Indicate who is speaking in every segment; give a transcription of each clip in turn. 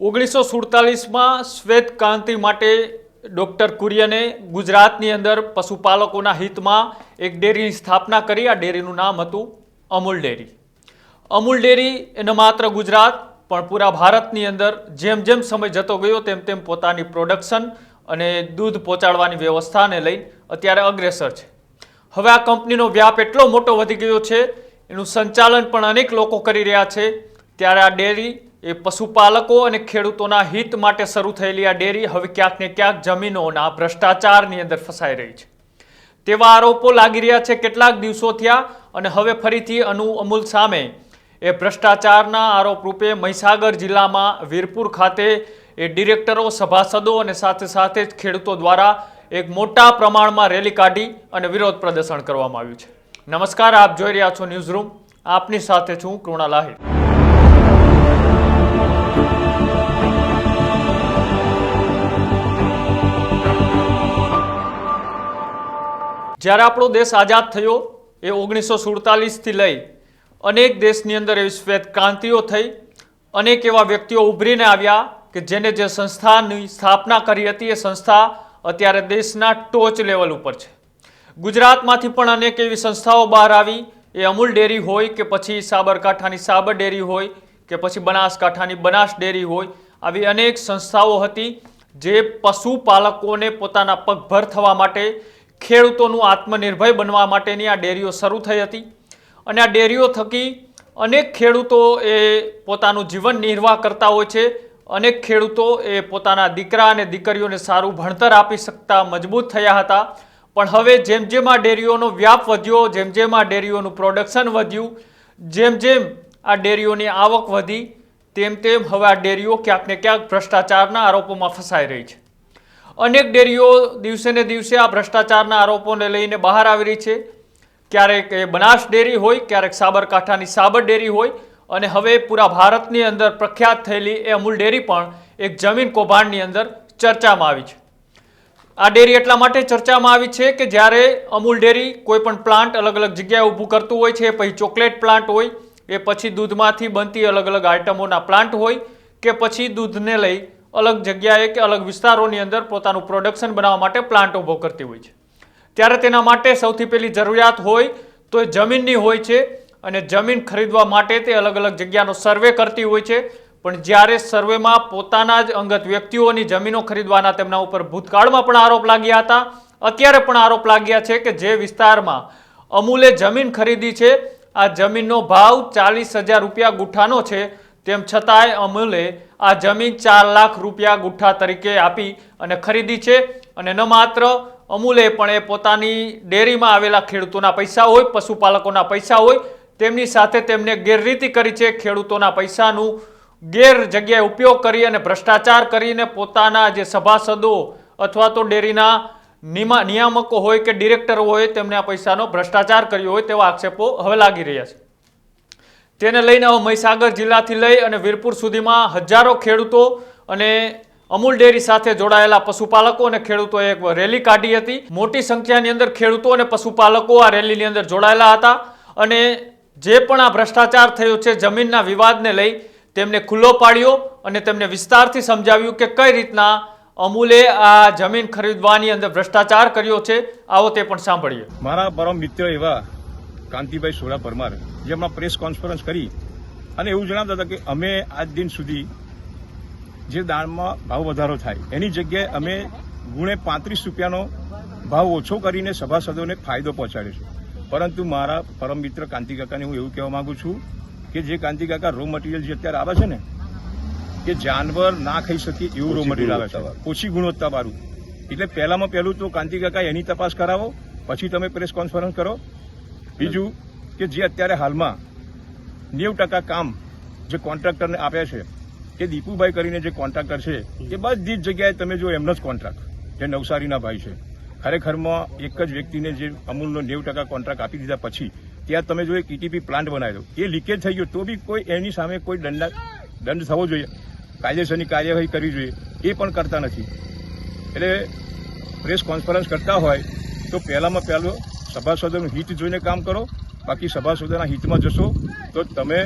Speaker 1: ઓગણીસો સુડતાલીસમાં શ્વેત ક્રાંતિ માટે ડૉક્ટર કુરિયને ગુજરાતની અંદર પશુપાલકોના હિતમાં એક ડેરીની સ્થાપના કરી. આ ડેરીનું નામ હતું અમૂલ ડેરી. અમૂલ ડેરી એને માત્ર ગુજરાત, પણ પૂરા ભારતની અંદર જેમ જેમ સમય જતો ગયો તેમ તેમ પોતાની પ્રોડક્શન અને દૂધ પહોંચાડવાની વ્યવસ્થાને લઈ અત્યારે અગ્રેસર છે. હવે આ કંપનીનો વ્યાપ એટલો મોટો વધી ગયો છે, એનું સંચાલન પણ અનેક લોકો કરી રહ્યા છે. ત્યારે આ ડેરી એ પશુપાલકો અને ખેડૂતોના હિત માટે શરૂ થયેલી આ ડેરી હવે ક્યાંક ને ક્યાંક જમીનોના ભ્રષ્ટાચારની અંદર ફસાઈ રહી છે. તેવા આરોપો લાગી રહ્યા છે કેટલાક દિવસો થયા અને હવે ફરીથી અનુ અમૂલ સામે એ ભ્રષ્ટાચારના આરોપ રૂપે મહીસાગર જિલ્લામાં વીરપુર ખાતે એ ડિરેક્ટરો, સભાસદો અને સાથે સાથે જ ખેડૂતો દ્વારા એક મોટા પ્રમાણમાં રેલી કાઢી અને વિરોધ પ્રદર્શન કરવામાં આવ્યું છે. નમસ્કાર, આપ જોઈ રહ્યા છો ન્યૂઝ રૂમ. આપની સાથે છું આહિર. જ્યારે આપણો દેશ આઝાદ થયો એ ઓગણીસો સુડતાલીસથી લઈ અનેક દેશની અંદર એવી શ્વેત ક્રાંતિઓ થઈ. અનેક એવા વ્યક્તિઓ ઉભરીને આવ્યા કે જેને જે સંસ્થાની સ્થાપના કરી હતી એ સંસ્થા અત્યારે દેશના ટોચ લેવલ ઉપર છે. ગુજરાતમાંથી પણ અનેક એવી સંસ્થાઓ બહાર આવી. એ અમૂલ ડેરી હોય કે પછી સાબરકાંઠાની સાબર ડેરી હોય કે પછી બનાસકાંઠાની બનાસ ડેરી હોય. આવી અનેક સંસ્થાઓ હતી જે પશુપાલકોને પોતાના પગભર થવા માટે ખેડૂતોનું આત્મનિર્ભય બનવા માટેની આ ડેરીઓ શરૂ થઈ હતી. અને આ ડેરીઓ થકી અનેક ખેડૂતો એ પોતાનું જીવન નિર્વાહ કરતા હોય છે. અનેક ખેડૂતો એ પોતાના દીકરા અને દીકરીઓને સારું ભણતર આપી શકતા મજબૂત થયા હતા. પણ હવે જેમ જેમ આ ડેરીઓનો વ્યાપ વધ્યો, જેમ જેમ આ ડેરીઓનું પ્રોડક્શન વધ્યું, જેમ જેમ આ ડેરીઓની આવક વધી, તેમ તેમ હવે આ ડેરીઓ ક્યાંક ને ક્યાંક ભ્રષ્ટાચારના આરોપોમાં ફસાઈ રહી છે. અનેક ડેરીઓ દિવસે ને દિવસે આ ભ્રષ્ટાચારના આરોપોને લઈને બહાર આવી રહી છે. ક્યારેક એ બનાસ ડેરી હોય, ક્યારેક સાબરકાંઠાની સાબર ડેરી હોય અને હવે પૂરા ભારતની અંદર પ્રખ્યાત થયેલી એ અમૂલ ડેરી પણ એક જમીન કૌભાંડની અંદર ચર્ચામાં આવી છે. આ ડેરી એટલા માટે ચર્ચામાં આવી છે કે જ્યારે અમૂલ ડેરી કોઈપણ પ્લાન્ટ અલગ અલગ જગ્યાએ ઊભું કરતું હોય છે પછી ચોકલેટ પ્લાન્ટ હોય, એ પછી દૂધમાંથી બનતી અલગ અલગ આઇટમોના પ્લાન્ટ હોય, કે પછી દૂધને લઈ અલગ જગ્યાએ કે અલગ વિસ્તારોની અંદર પોતાનું પ્રોડક્શન બનાવવા માટે પ્લાન્ટ ઊભો કરતી હોય છે. ત્યારે તેના માટે સૌથી પહેલી જરૂરિયાત હોય તો એ જમીનની હોય છે અને જમીન ખરીદવા માટે તે અલગ અલગ જગ્યાનો સર્વે કરતી હોય છે. પણ જ્યારે સર્વેમાં પોતાના જ અંગત વ્યક્તિઓની જમીનો ખરીદવાના તેમના ઉપર ભૂતકાળમાં પણ આરોપ લાગ્યા હતા. અત્યારે પણ આરોપ લાગ્યા છે કે જે વિસ્તારમાં અમૂલે જમીન ખરીદી છે, આ જમીનનો ભાવ ચાલીસ હજાર રૂપિયા ગુઠ્ઠાનો છે. તેમ છતાંય અમૂલે આ જમીન ચાર લાખ રૂપિયા ગુઠ્ઠા તરીકે આપી અને ખરીદી છે અને ન માત્ર અમૂલે પણ એ પોતાની ડેરીમાં આવેલા ખેડૂતોના પૈસા હોય, પશુપાલકોના પૈસા હોય, તેમની સાથે તેમને ગેરરીતિ કરી છે, ખેડૂતોના પૈસાનું ગેર જગ્યાએ ઉપયોગ કરી અને ભ્રષ્ટાચાર કરીને પોતાના જે સભાસદો અથવા તો ડેરીના નિયામકો હોય કે ડિરેક્ટર હોય, તેમને આ પૈસાનો ભ્રષ્ટાચાર કર્યો હોય તેવા આક્ષેપો હવે લાગી રહ્યા છે. તેને લઈને હવે મહીસાગર જિલ્લાથી લઈ અને વીરપુર સુધીમાં હજારો ખેડૂતો અને અમૂલ ડેરી સાથે જોડાયેલા પશુપાલકો અને ખેડૂતોએ એક રેલી કાઢી હતી. મોટી સંખ્યાની અંદર ખેડૂતો અને પશુપાલકો આ રેલીની અંદર જોડાયેલા હતા અને જે પણ આ ભ્રષ્ટાચાર થયો છે, જમીનના વિવાદને લઈ તેમને ખુલ્લો પાડ્યો અને તેમને વિસ્તારથી સમજાવ્યું કે કઈ રીતના અમૂલે આ જમીન ખરીદવાની અંદર ભ્રષ્ટાચાર કર્યો છે, આવો તે પણ સાંભળીએ.
Speaker 2: મારા પરમ મિત્ર એવા કાંતિભાઈ સોરા પરમાર જે હમણાં પ્રેસ કોન્ફરન્સ કરી. અને એવું જણાવતા હતા કે અમે આજ દિન સુધી જે દાળમાં ભાવ વધારો થાય એની જગ્યાએ અમે ગુણે પાંત્રીસ રૂપિયાનો ભાવ ઓછો કરીને સભાસદોને ફાયદો પહોંચાડ્યો છે. પરંતુ મારા પરમ મિત્ર કાંતિકાકાને હું એવું કહેવા માંગુ છું કે જે કાંતિ કાકા રો મટીરિયલ જે અત્યારે આવે છે ને કે જાનવર ના ખાઈ શકે એવું રો મટીરિયલ આવે છે. ઓછી ગુણવત્તાવાળું એટલે પહેલામાં પહેલું તો કાંતિ કાકા એની તપાસ કરાવો પછી તમે પ્રેસ કોન્ફરન્સ કરો બીજું કે જે અત્યારે હાલમાં નેવ ટકા કામ જે કોન્ટ્રાક્ટરને આપ્યા છે કે દીપુભાઈ કરીને જે કોન્ટ્રાક્ટર છે એ બધી જ જગ્યાએ તમે જો એમનો જ કોન્ટ્રાક્ટ જે નવસારીના ભાઈ છે. ખરેખરમાં એક જ વ્યક્તિને જે અમૂલનો નેવ ટકા કોન્ટ્રાક્ટ આપી દીધા પછી ત્યાં તમે જો એક ઈટીપી પ્લાન્ટ બનાવ્યો એ લીકેજ થઈ ગયો તો બી કોઈ એની સામે કોઈ દંડ દંડ થવો જોઈએ. કાયદેસરની કાર્યવાહી કરવી જોઈએ એ પણ કરતા નથી. એટલે પ્રેસ કોન્ફરન્સ કરતા હોય તો પહેલામાં પહેલું સભાસદોનું હિત જોઈને કામ કરો બાકી સભાસદોના હિતમાં જશો તો તમે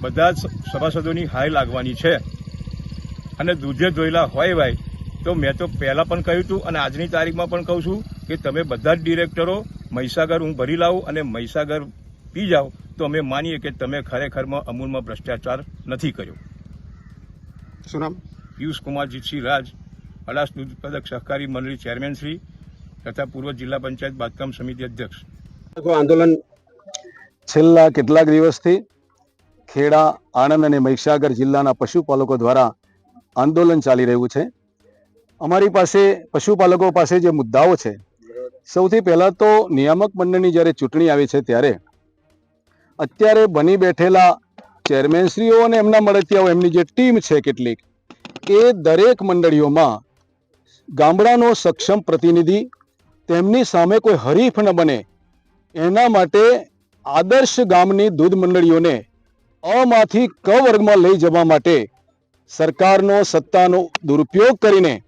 Speaker 2: બધા જ સભાસદોની હાય લાગવાની છે. અને દૂધે ધોયેલા હોય ભાઈ તો મેં તો પહેલાં પણ કહ્યું હતું અને આજની તારીખમાં પણ કહું છું કે તમે બધા જ ડિરેક્ટરો મહીસાગર હું ભરી લાવું અને મહીસાગર પી જાઓ તો અમે માનીએ કે તમે ખરેખરમાં અમૂલમાં ભ્રષ્ટાચાર નથી કર્યો.
Speaker 3: શું નામ?
Speaker 2: પિયુષ કુમાર જીતસિંહ રાજ અડાસ દૂધ ઉત્પાદક સહકારી મંડળી ચેરમેન શ્રી તથા પૂર્વ જિલ્લા પંચાયત બાંધકામ સમિતિ અધ્યક્ષ.
Speaker 3: આંદોલન
Speaker 4: છેલ્લા કેટલાક દિવસથી ખેડા, આણંદ અને મહીસાગર જિલ્લાના પશુપાલકો દ્વારા આંદોલન ચાલી રહ્યું છે. અમારી પાસે, પશુપાલકો પાસે જે મુદ્દાઓ છે, સૌથી પહેલા તો નિયામક મંડળની જ્યારે ચૂંટણી આવી છે ત્યારે અત્યારે બની બેઠેલા ચેરમેનશ્રીઓ અને એમના મળતિયાઓ, એમની જે ટીમ છે કેટલીક, એ દરેક મંડળીઓમાં ગામડાનો સક્ષમ પ્રતિનિધિ તેમની સામે કોઈ હરીફ ન બને. એના માટે આદર્શ ગામની દૂધ મંડળીઓને અમાંથી ક વર્ગમાં લઈ જવા માટે સરકારનો સત્તાનો દુરુપયોગ કરીને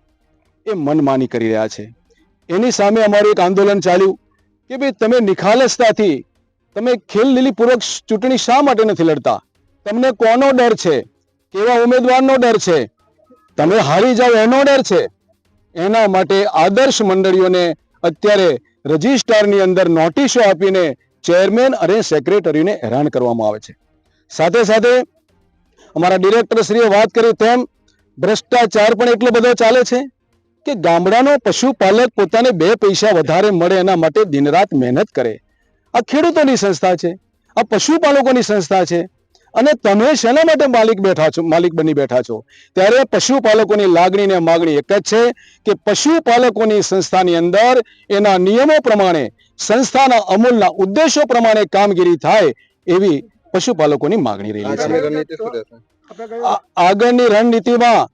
Speaker 4: એ મનમાની કરી રહ્યા છે. એની સામે અમારું એક આંદોલન ચાલ્યું કે ભાઈ તમે નિખાલસતાથી તમે ખેલદિલીપૂર્વક ચૂંટણી શા માટે નથી લડતા? તમને કોનો ડર છે? કેવા ઉમેદવારનો ડર છે? તમે હારી જાઓ એનો ડર છે? એના માટે આદર્શ મંડળીઓને અત્યારે રજિસ્ટ્રારની અંદર નોટિસો આપીને ચેરમેન અને સેક્રેટરીને હેરાન કરવામાં આવે છે. સાથે સાથે અમારા ડિરેક્ટરશ્રીએ વાત કરી તેમ, ભ્રષ્ટાચાર પણ એટલો બધો ચાલે છે કે ગામડાનો પશુપાલક પોતાને બે પૈસા વધારે મળે એના માટે દિનરાત મહેનત કરે. આ ખેડૂતોની સંસ્થા છે, આ પશુપાલકોની સંસ્થા છે અને તમે શેના માટે માલિક બેઠા છો? માલિક બની બેઠા છો? ત્યારે પશુપાલકોની લાગણી ને માગણી એક જ છે કે પશુપાલકોની સંસ્થાની અંદર એના નિયમો પ્રમાણે સંસ્થાના અમૂલના ઉદ્દેશો પ્રમાણે કામગીરી થાય એવી પશુપાલકોની માગણી રહેલી છે. આગળની રણનીતિમાં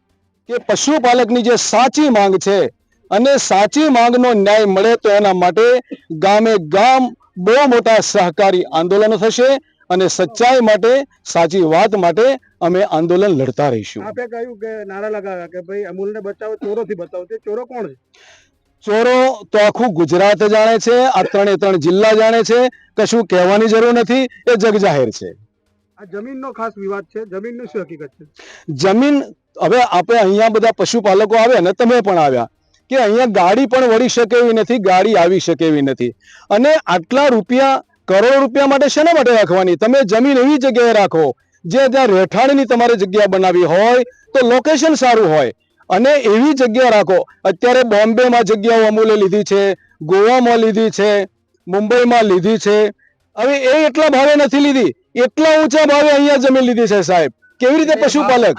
Speaker 4: કે પશુપાલકની જે સાચી માંગ છે અને સાચી માંગનો ન્યાય મળે તો એના માટે ગામે ગામ બહુ મોટા સહકારી આંદોલનો થશે અને સચ્ચાઈ માટે સાચી વાત માટે અમે આંદોલન લડતા રહીશું.
Speaker 3: આપે કહ્યું કે નારા લગાવ્યા કે ભાઈ અમૂલને બચાવો ચોરોથી બચાવો તે ચોરો કોણ છે?
Speaker 4: ચોરો તો આખું ગુજરાત જાણે છે આ ત્રણે ત્રણ જિલ્લા જાણે છે કશું કહેવાની જરૂર નથી એ જગ જાહેર છે.
Speaker 3: આ જમીનનો ખાસ વિવાદ છે જમીનની શું હકીકત છે?
Speaker 4: જમીન હવે આપણે અહીંયા બધા પશુપાલકો આવ્યા ને તમે પણ આવ્યા કે અહીંયા ગાડી પણ વળી શકે એવી નથી ગાડી આવી શકે એવી નથી. અને આટલા રૂપિયા કરોડો રૂપિયા માટે શેના માટે રાખવાની? તમે જમીન એવી જગ્યાએ રાખો જે ત્યાં રહેઠાણની તમારે જગ્યા બનાવી હોય તો લોકેશન સારું હોય. અને એવી જગ્યા રાખો. અત્યારે બોમ્બેમાં જગ્યાઓ અમૂલે લીધી છે ગોવામાં લીધી છે મુંબઈમાં લીધી છે. હવે એ એટલા ભાવે નથી લીધી. એટલા ઊંચા ભાવે અહીંયા જમીન લીધી છે સાહેબ. કેવી રીતે પશુપાલક?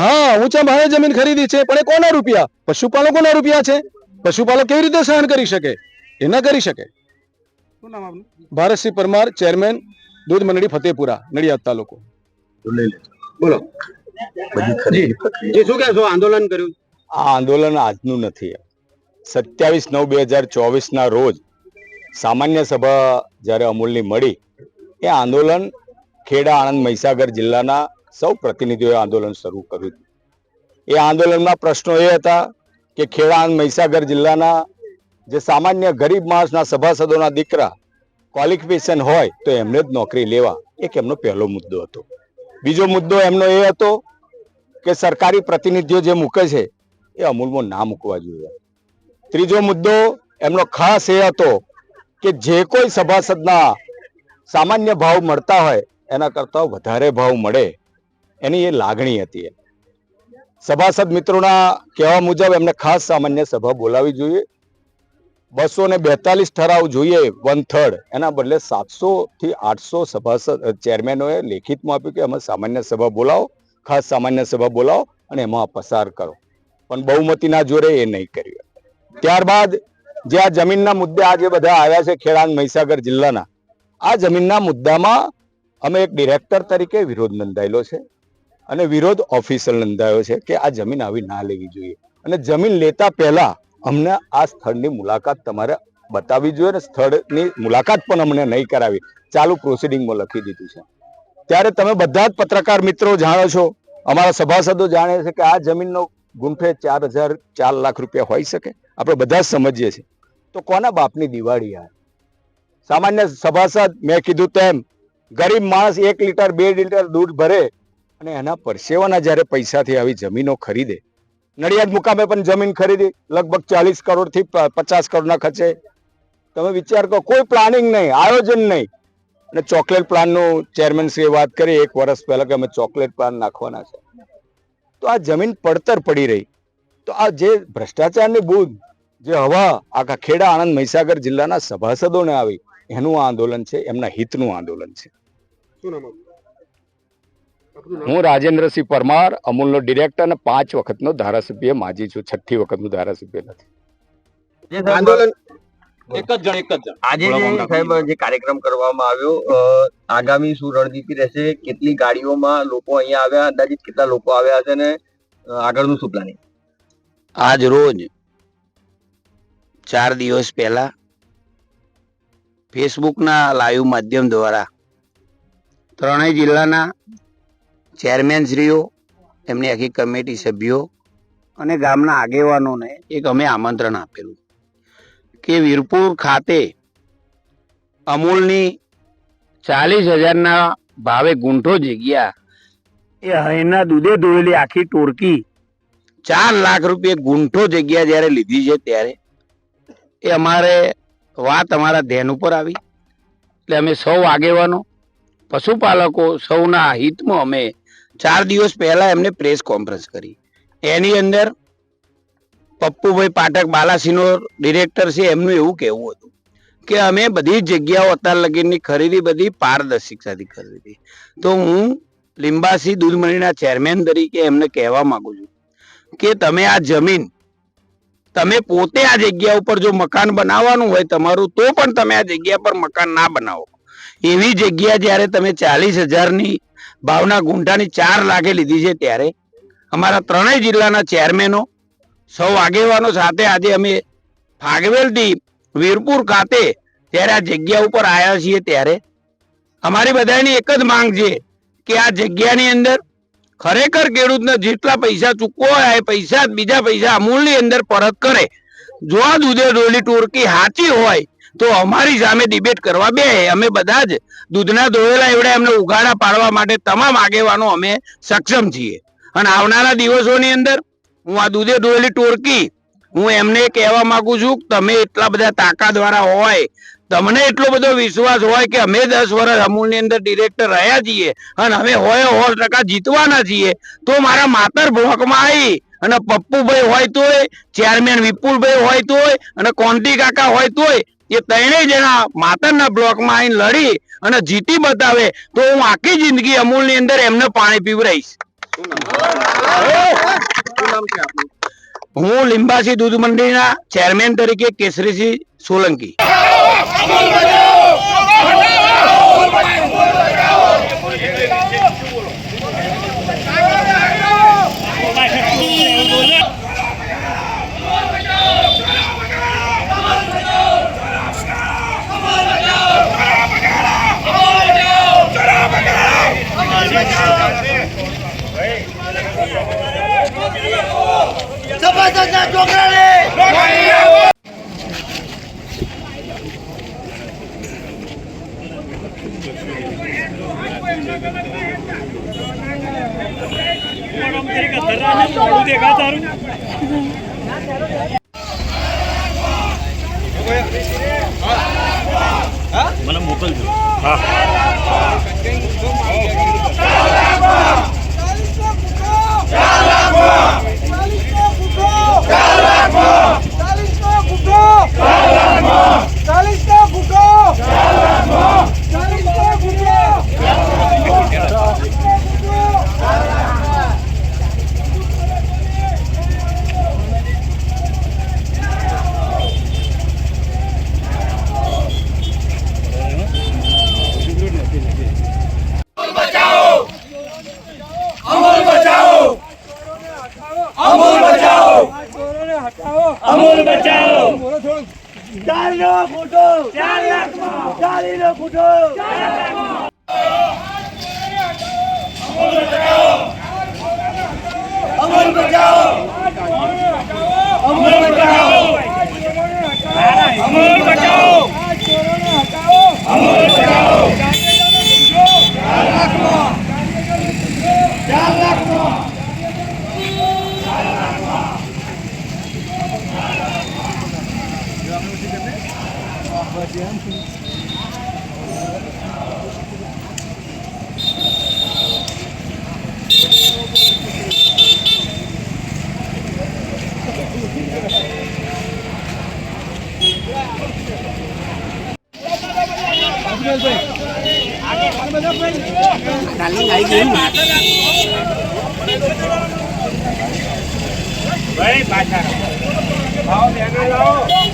Speaker 4: હા ઊંચા ભાવે જમીન ખરીદી છે પણ એ કોના રૂપિયા? પશુપાલકોના રૂપિયા છે. પશુપાલક કેવી રીતે સહન કરી શકે? એ ના કરી શકે.
Speaker 3: શું નામ આપનું?
Speaker 4: ભારતસિંહ પરમાર ચેરમેન દૂધ મંડળી ફતેપુરા નડિયાદ તાલુકો.
Speaker 3: બોલો. શું કહેશો આંદોલન કર્યું?
Speaker 5: આ આંદોલન આજનું નથી. સત્યાવીસ નવ બે હજાર ચોવીસના રોજ સામાન્ય સભા જ્યારે અમૂલની મળી એ આંદોલન ખેડા આણંદ મહીસાગર જિલ્લાના સૌ પ્રતિનિધિઓએ આંદોલન શરૂ કર્યું એ આંદોલનના પ્રશ્નો એ હતા કે ખેડા આણંદ મહીસાગર જિલ્લાના જે સામાન્ય ગરીબ માણસના સભાસદોના દીકરા ક્વોલિફિકેશન હોય તો એમને જ નોકરી લેવા. એક એમનો પહેલો મુદ્દો હતો. બીજો મુદ્દો એમનો એ હતો કે સરકારી પ્રતિનિધિઓ જે મૂકે છે એ અમૂલમાં ના મૂકવા જોઈએ. ત્રીજો મુદ્દો એમનો ખાસ એ હતો કે જે કોઈ સભાસદના સામાન્ય ભાવ મળતા હોય એના કરતા વધારે ભાવ મળે એની એ લાગણી હતી. સભાસદ મિત્રોના કહેવા મુજબ એમને ખાસ સામાન્ય સભા બોલાવી જોઈએ. બસો ને બેતાલીસ ઠરાવ જોઈએ વન થર્ડ એના બદલે સાતસો થી આઠસો સભાસદ ચેરમેનોએ લેખિતમાં આપ્યું કે અમે સામાન્ય સભા બોલાવો, ખાસ સામાન્ય સભા બોલાવો અને એમાં પસાર કરો. પણ બહુમતીના જોરે એ નહીં કર્યું. ત્યારબાદ જે આ જમીનના મુદ્દે આજે બધા આવ્યા છે ખેડાંગ મહીસાગર જિલ્લાના, આ જમીનના મુદ્દામાં અમે એક ડિરેક્ટર તરીકે વિરોધ નોંધાયેલો છે અને વિરોધ ઓફિસર નોંધાયો છે કે આ જમીન આવી ના લેવી જોઈએ. અને જમીન લેતા પહેલા અમને આ સ્થળની મુલાકાત તમારે બતાવવી જોઈએ અને સ્થળની મુલાકાત પણ અમને નહીં કરાવી. ચાલુ પ્રોસિડિંગમાં લખી દીધું છે. ત્યારે તમે બધા જ પત્રકાર મિત્રો જાણો છો, અમારા સભાસદો જાણે છે કે આ જમીનનો ગુંઠે ચાર હજાર ચાર લાખ રૂપિયા હોઈ શકે. આપણે બધા જ સમજીએ છીએ. તો કોના બાપની દિવાળી આ સામાન્ય સભાસદ, મેં કીધું તેમ, ગરીબ માણસ એક લીટર, બે લીટર દૂધ ભરે અને એના પરસેવાના જ્યારે પૈસાથી આવી જમીનો ખરીદે નડિયાદ મુકામે પણ જમીન ખરીદી, લગભગ ચાલીસ કરોડથી પચાસ કરોડના ખર્ચે. તમે વિચાર કરો, કોઈ પ્લાનિંગ નહીં, આયોજન નહીં. અને ચોકલેટ પ્લાનનું ચેરમેનશ્રીએ વાત કરી, એક વર્ષ પહેલા કે અમે ચોકલેટ પ્લાન નાખવાના છે. તો આ જમીન પડતર પડી રહી. તો આ જે ભ્રષ્ટાચારની બૂદ, જે હવા, આખા ખેડા આણંદ મહીસાગર જિલ્લાના સભાસદોને આવી, એનું આ આંદોલન છે, એમના હિતનું આંદોલન છે.
Speaker 3: શું નામ
Speaker 5: હું રાજેન્દ્રસિંહ પરમાર અમૂલનો ડિરેક્ટર અને પાંચ વખતનો ધારાસભ્ય માજી છું. છઠ્ઠી વખતનું ધારાસભ્ય નથી.
Speaker 3: આંદોલન
Speaker 2: એક જ જણ એક જ જણ.
Speaker 6: આજે જે સાહેબ જે કાર્યક્રમ કરવામાં આવ્યો આગામી શું રણનીતિ રહેશે કેટલી ગાડીઓમાં લોકો અહીંયા આવ્યા અંદાજિત કેટલા લોકો આવ્યા હશે અને અ, આગળનું શું પ્લાનિંગ
Speaker 7: આજ રોજ ચાર દિવસ પહેલા ફેસબુકના લાઈવ માધ્યમ દ્વારા ત્રણેય જિલ્લાના ચેરમેનશ્રીઓ એમની આખી કમિટી સભ્યો અને ગામના આગેવાનોને એક અમે આમંત્રણ આપેલું. કે વીરપુર ખાતે અમૂલની ચાલીસ હજારના ભાવે ગુંઠો જગ્યા એ હૈના દૂધે ધોયેલી આખી ટોળકી ચાર લાખ રૂપિયા ગુંઠો જગ્યા જ્યારે લીધી છે ત્યારે, એ અમારે વાત અમારા ધ્યાન ઉપર આવી. એટલે અમે સૌ આગેવાનો, પશુપાલકો સૌના હિતમાં અમે ચાર દિવસ પહેલા એમને પ્રેસ કોન્ફરન્સ કરી. એની અંદર પપ્પુભાઈ પાઠક બાલાસીનો ડિરેક્ટર છે, એમનું એવું કહેવું હતું કે અમે બધી જગ્યાઓ અત્યાર લગીની ખરીદી બધી પારદર્શિકતાથી ખરીદી તો હું લીંબાસી દૂધમણીના ચેરમેન તરીકે એમને કહેવા માંગુ છું કે તમે આ જમીન તમે પોતે આ જગ્યા ઉપર જો મકાન બનાવવાનું હોય તમારું, તો પણ તમે આ જગ્યા પર મકાન ના બનાવો. એવી જગ્યા જ્યારે તમે ચાલીસ હજારની ભાવના ગુંઠાની ચાર લાખે લીધી છે ત્યારે. અમારા ત્રણેય જિલ્લાના ચેરમેનો, સૌ આગેવાનો સાથે આજે અમે ફાગવેલથી વીરપુર ખાતે ત્યારે આ જગ્યા ઉપર આવ્યા છીએ ત્યારે. અમારી બધાની એક જ માંગ છે કે આ જગ્યાની અંદર ખરેખર ખેડૂતને જેટલા પૈસા ચૂકવો હોય એ પૈસા બીજા પૈસા અમૂલની અંદર પરત કરે. જો આ દૂધે ડોલી ટુરકી સાચી હોય તો અમારી સામે ડિબેટ કરવા બે અમે બધા જ દૂધના દોયેલા એવડે એમને ઉઘાડા પાડવા માટે તમામ આગેવાનો અમે સક્ષમ છીએ. અને આવનારા દિવસોની અંદર હું આ દૂધે ધોયેલી ટોળકી, હું એમને કહેવા માંગુ છું, તમે એટલા બધા તાકાત વાળા હોય, તમને એટલો બધો વિશ્વાસ હોય કે અમે દસ વર્ષ અમૂલની અંદર ડિરેક્ટર રહ્યા છીએ અને અમે હોય સો ટકા જીતવાના છીએ, તો મારા માતર બ્લોકમાં આવી અને પપ્પુભાઈ હોય તોય ચેરમેન વિપુલભાઈ હોય તોય અને કોન્ટી કાકા હોય તોય એ ત્રણેય જણા માતરના બ્લોકમાં આવીને લડી અને જીતી બતાવે તો હું આખી જિંદગી અમૂલની અંદર એમને પાણી પીવડાવીશ
Speaker 3: શું નામ છે આપનું
Speaker 7: હું લીંબાસી દૂધ મંડળીના ચેરમેન તરીકે કેસરીસિંહ સોલંકી.
Speaker 2: મોર બચાવો. ચાર નો ફૂટો
Speaker 8: ચાર લાખ ચાલી નો ફૂટો અમર બચાવો અમર બચાવો. અમર બચાવો.
Speaker 7: અમર બચાવો. અમર બચાવો. ચાર લાખ ચાર lakh đánh nhảy kiếm mà Vậy bà chàng. Thôi thì anh luôn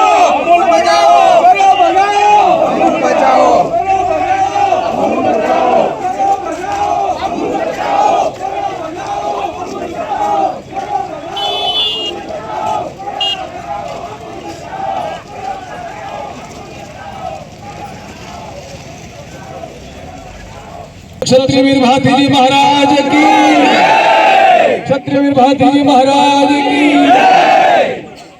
Speaker 8: ક્ષત્રિયવીર ભાતીજી મહારાજ કી ક્ષત્રિયવીર ભાતીજી મહારાજ કી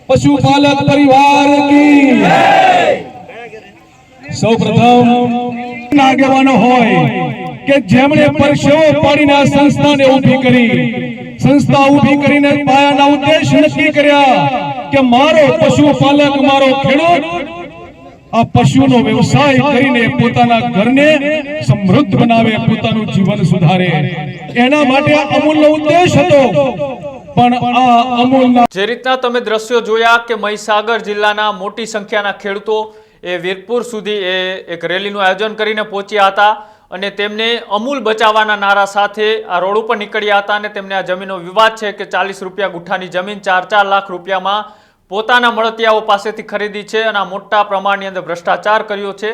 Speaker 8: પશુપાલક પરિવાર કી સૌ પ્રથમ આગેવાનો હોય કે જેમણે પરસેવો પાડીને આ સંસ્થાને ઊભી કરી, સંસ્થા ઊભી કરીને પાયાના ઉદ્દેશ નક્કી કર્યા કે મારો પશુપાલક, મારો ખેડૂત આ પશુનો વ્યવસાય કરીને પોતાના ઘરને સમૃદ્ધ બનાવે, પોતાનું જીવન સુધારે. એના માટે અમૂલનો ઉદ્દેશ હતો.
Speaker 1: જે રીતના તમે દ્રશ્યો જોયા કે મહીસાગર જિલ્લાના મોટી સંખ્યાના ખેડૂતો એ વીરપુર સુધી એ એક રેલીનું આયોજન કરીને પહોંચ્યા હતા અને તેમને અમૂલ બચાવવાના નારા સાથે આ રોડ ઉપર નીકળ્યા હતા અને તેમને આ જમીનનો વિવાદ છે કે ચાલીસ રૂપિયા ગુઠ્ઠાની જમીન, ચાર ચાર લાખ રૂપિયામાં પોતાના મળતિયાઓ પાસેથી ખરીદી છે અને આ મોટા પ્રમાણની અંદર ભ્રષ્ટાચાર કર્યો છે.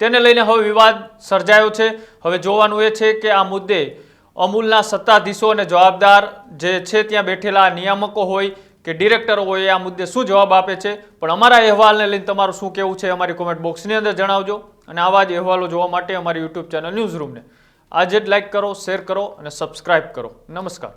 Speaker 1: તેને લઈને હવે વિવાદ સર્જાયો છે. હવે જોવાનું એ છે કે આ મુદ્દે અમૂલના સત્તાધીશો અને જવાબદાર જે છે ત્યાં બેઠેલા નિયામકો હોય કે ડિરેક્ટરો હોય આ મુદ્દે શું જવાબ આપે છે? પણ અમારા અહેવાલને લઈને તમારું શું કહેવું છે અમારી કોમેન્ટ બોક્સની અંદર જણાવજો. અને આવા જ અહેવાલો જોવા માટે અમારી યુટ્યુબ ચેનલ ન્યૂઝ રૂમને આજે જ લાઈક કરો શેર કરો અને સબસ્ક્રાઇબ કરો. નમસ્કાર.